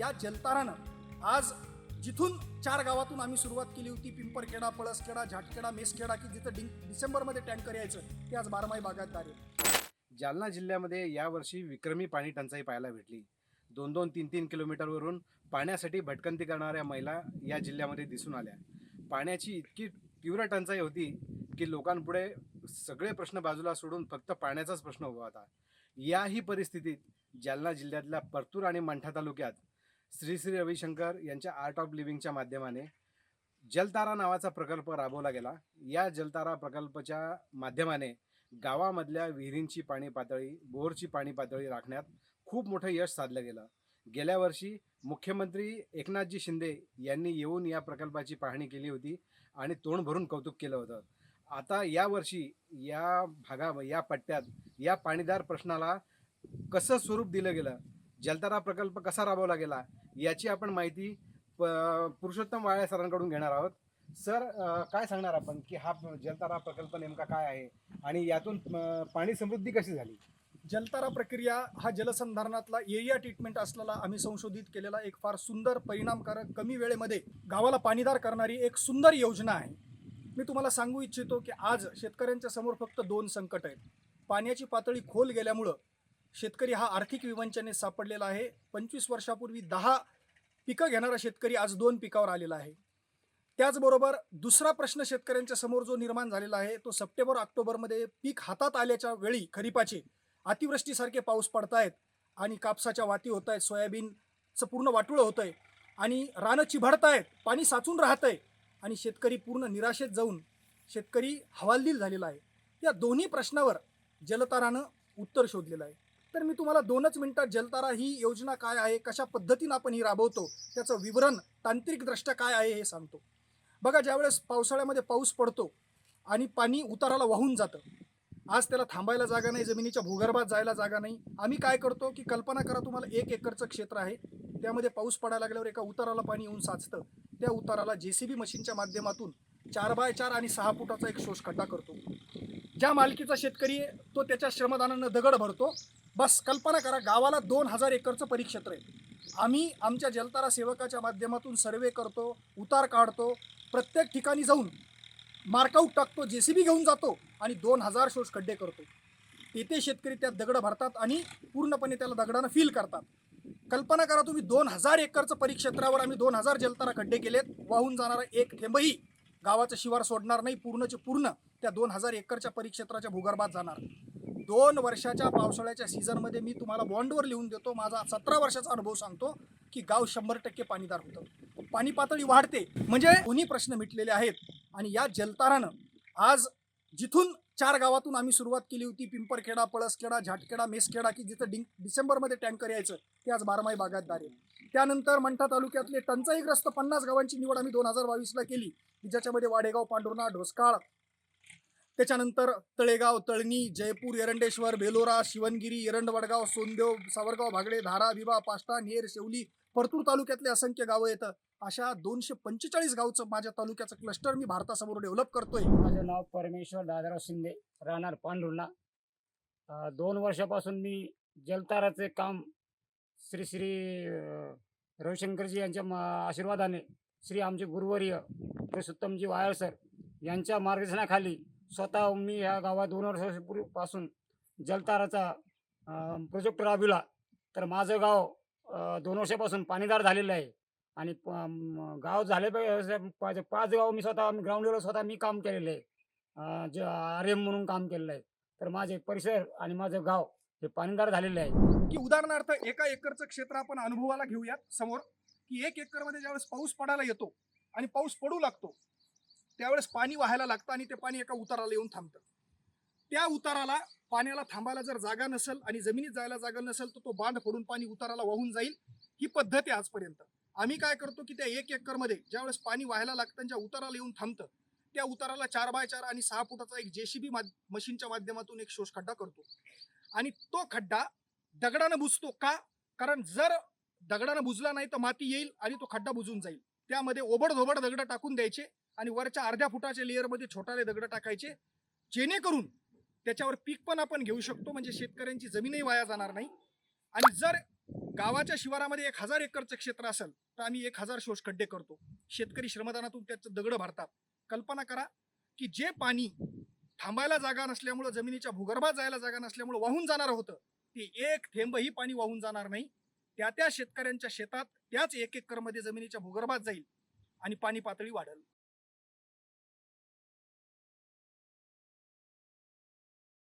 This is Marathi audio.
या जलतारानं आज जिथून चार गावातून आम्ही सुरुवात केली होती पिंपरखेडा पळसखेडा झाटखेडा मेसखेडा की जिथं डिं डिसेंबरमध्ये टँकर यायचं ते आज बारमाही भागात आहेत जालना जिल्ह्यामध्ये यावर्षी विक्रमी पाणी टंचाई पाहायला भेटली. दोन दोन तीन तीन किलोमीटरवरून पाण्यासाठी भटकंती करणाऱ्या महिला या जिल्ह्यामध्ये दिसून आल्या. पाण्याची इतकी तीव्र टंचाई होती की लोकांपुढे सगळे प्रश्न बाजूला सोडून फक्त पाण्याचाच प्रश्न उभा होता. याही परिस्थितीत जालना जिल्ह्यातल्या परतूर आणि मंठा तालुक्यात श्री श्री रविशंकर यांच्या आर्ट ऑफ लिव्हिंगच्या माध्यमाने जलतारा नावाचा प्रकल्प राबवला गेला. या जलतारा प्रकल्पाच्या माध्यमाने गावामधल्या विहिरींची पाणी पातळी बोरची पाणी पातळी राखण्यात खूप मोठं यश साधलं गेलं. गेल्या वर्षी मुख्यमंत्री एकनाथजी शिंदे यांनी येऊन या प्रकल्पाची पाहणी केली होती आणि तोंड भरून कौतुक केलं होतं. आता यावर्षी या भागा या पट्ट्यात या पाणीदार प्रश्नाला कसं स्वरूप दिलं गेलं? जलतारा प्रकल्प कसा राबवला गेला? याची आपण माहिती प पुरुषोत्तम वाळे सरांकडून घेणार आहोत. सर काय सांगणार आपण की हा जलतारा प्रकल्प नेमका काय आहे आणि यातून पाणी समृद्धी कशी झाली? जलतारा प्रक्रिया हा जलसंधारणातला एरिया ट्रीटमेंट असलेला आम्ही संशोधित केलेला एक फार सुंदर परिणामकारक कमी वेळेमध्ये गावाला पाणीदार करणारी एक सुंदर योजना आहे. मी तुम्हाला सांगू इच्छितो की आज शेतकऱ्यांच्या समोर फक्त दोन संकट आहेत. पाण्याची पातळी खोल गेल्यामुळं शेतकरी हा आर्थिक विवंचनेत सापडलेला आहे. पंचवीस वर्षापूर्वी दहा पिकं घेणारा शेतकरी आज दोन पिकावर आलेला आहे. त्याचबरोबर दुसरा प्रश्न शेतकऱ्यांच्या समोर जो निर्माण झालेला आहे तो सप्टेंबर ऑक्टोबरमध्ये पीक हातात आल्याच्या वेळी खरीपाचे अतिवृष्टीसारखे पाऊस पडतायत आणि कापसाच्या वाती होत आहेत सोयाबीनचं पूर्ण वाटुळं होतं आहे आणि रानं चिभडतायत पाणी साचून राहत आहे आणि शेतकरी पूर्ण निराशेत जाऊन शेतकरी हवालदिल झालेला आहे. या दोन्ही प्रश्नावर जलतारानं उत्तर शोधलेलं आहे. तर मी तुम्हाला दोनच मिनिटात जलतारा ही योजना काय आहे कशा पद्धतीनं आपण ही राबवतो त्याचं विवरण तांत्रिकदृष्ट्या काय आहे हे सांगतो. बघा ज्यावेळेस पावसाळ्यामध्ये पाऊस पडतो आणि पाणी उताराला वाहून जातं आज त्याला थांबायला जागा नाही जमिनीच्या भूगर्भात जायला जागा नाही. आम्ही काय करतो की कल्पना करा तुम्हाला एक एकरचं क्षेत्र आहे त्यामध्ये पाऊस पडायला लागल्यावर एका उताराला पाणी येऊन साचतं त्या उताराला जे सी बी मशीनच्या माध्यमातून चार बाय चार आणि सहा फुटाचा एक शोष खड्डा करतो. ज्या मालकीचा शेतकरी आहे, तो त्याच्या श्रमदानानं दगड भरतो बस कल्पना करा गावाला दोन हजार एकरचं परिक्षेत्र आहे. आम्ही आमच्या जलतारा सेवकाच्या माध्यमातून सर्वे करतो उतार काढतो प्रत्येक ठिकाणी जाऊन मार्कआउट टाकतो जे सी बी घेऊन जातो आणि दोन हजार शोष खड्डे करतो. तेथे शेतकरी त्यात दगडं भरतात आणि पूर्णपणे त्याला दगडानं फील करतात. कल्पना करा तुम्ही दोन हजार एकरचं परिक्षेत्रावर आम्ही दोन हजार जलतारा खड्डे केलेत वाहून जाणारा एक थेंबही गावाचं शिवार सोडणार नाही पूर्णचे पूर्ण त्या दोन हजार एकरच्या परिक्षेत्राच्या भूगर्भात जाणार. दोन वर्षाच्या पावसाळ्याच्या सीझनमध्ये मी तुम्हाला बॉन्डवर लिहून देतो. माझा सतरा वर्षाचा अनुभव सांगतो की गाव शंभर टक्के पाणीदार होतं. पाणी पातळी वाढते. म्हणजे दोन्ही प्रश्न मिटलेले आहेत. आणि या जलतारानं आज जिथून चार गावातून आम्ही सुरुवात केली होती पिंपरखेडा पळसखेडा झाटखेडा मेसखेडा की जिथं डिंग डिसेंबरमध्ये टँकर यायचं ते आज बारमाही भागात आहे. त्यानंतर मंठा तालुक्यातले टंचाईग्रस्त पन्नास गावांची निवड आम्ही दोन हजार बावीसला केली. की ज्याच्यामध्ये वाडेगाव पांढुर्णा ढोसकाळ त्याच्यानंतर तळेगाव तळणी जयपूर एरंडेश्वर बेलोरा शिवनगिरी एरंड वडगाव सोनदेव सावरगाव भागडे धारा विवा पाष्टा नेर शेवली परतूर तालुक्यातले असंख्य गावं येतं अशा दोनशे पंचेचाळीस गावचं माझ्या तालुक्याचं क्लस्टर मी भारतासमोर डेव्हलप करतोय. माझं नाव परमेश्वर दादाराव शिंदे राहणार पांढुर्णा. दोन वर्षापासून मी जलताराचे काम श्री श्री रविशंकरजी यांच्या आशीर्वादाने श्री आमचे गुरुवर्य पुरुषोत्तमजी वायर सर यांच्या मार्गदर्शनाखाली स्वतः मी या गावात दोन वर्षापूर्वीपासून जलताराचा प्रोजेक्ट राबविला. तर माझं गाव दोन वर्षापासून पाणीदार झालेलं आहे. आणि प- गाव झाले पाहिजे- पाच पाच गाव मी स्वतः ग्राउंड लेवल स्वतः मी काम केलेलं आहे. जे आर एम म्हणून काम केलेलं आहे. तर माझे परिसर आणि माझं गाव हे पाणीदार झालेलं आहे. की उदाहरणार्थ एका एकरचं क्षेत्र आपण अनुभवाला घेऊयात समोर की एक एकरमध्ये ज्यावेळेस पाऊस पडायला येतो आणि पाऊस पडू लागतो त्यावेळेस पाणी वाहायला लागतं आणि ते पाणी एका उताराला येऊन थांबतं. त्या उताराला पाण्याला थांबायला जर जागा नसेल आणि जमिनीत जायला जागा नसेल तर तो बांध फोडून पाणी उताराला वाहून जाईल ही पद्धत आहे आजपर्यंत. आम्ही काय करतो की त्या एक एकरमध्ये ज्यावेळेस पाणी व्हायला लागतं ज्या उताराला येऊन थांबतं त्या उताराला चार बाय चार आणि सहा फुटाचा एक जेसीबी मशीनच्या माध्यमातून एक शोष खड्डा करतो. आणि तो खड्डा दगडानं बुजतो का? कारण जर दगडानं बुजला नाही तर माती येईल आणि तो खड्डा बुजून जाईल. त्यामध्ये ओबड धोबड दगड टाकून द्यायचे आणि वरच्या अर्ध्या फुटाच्या लेअरमध्ये छोटाले दगड टाकायचे. जेणेकरून त्याच्यावर पीक पण आपण घेऊ शकतो. म्हणजे शेतकऱ्यांची जमीनही वाया जाणार नाही. आणि जर गावाच्या शिवारामध्ये एक हजार एकरचं क्षेत्र असेल तर आम्ही एक हजार शोष खड्डे करतो. शेतकरी श्रमदानातून त्याचं दगडं भरतात. कल्पना करा की जे पाणी थांबायला जागा नसल्यामुळं जमिनीच्या भूगर्भात जायला जागा नसल्यामुळं वाहून जाणार होतं ते एक थेंबही पाणी वाहून जाणार नाही. त्या त्या शेतकऱ्यांच्या शेतात त्याच एक एकरमध्ये जमिनीच्या भूगर्भात जाईल आणि पाणी पातळी वाढेल.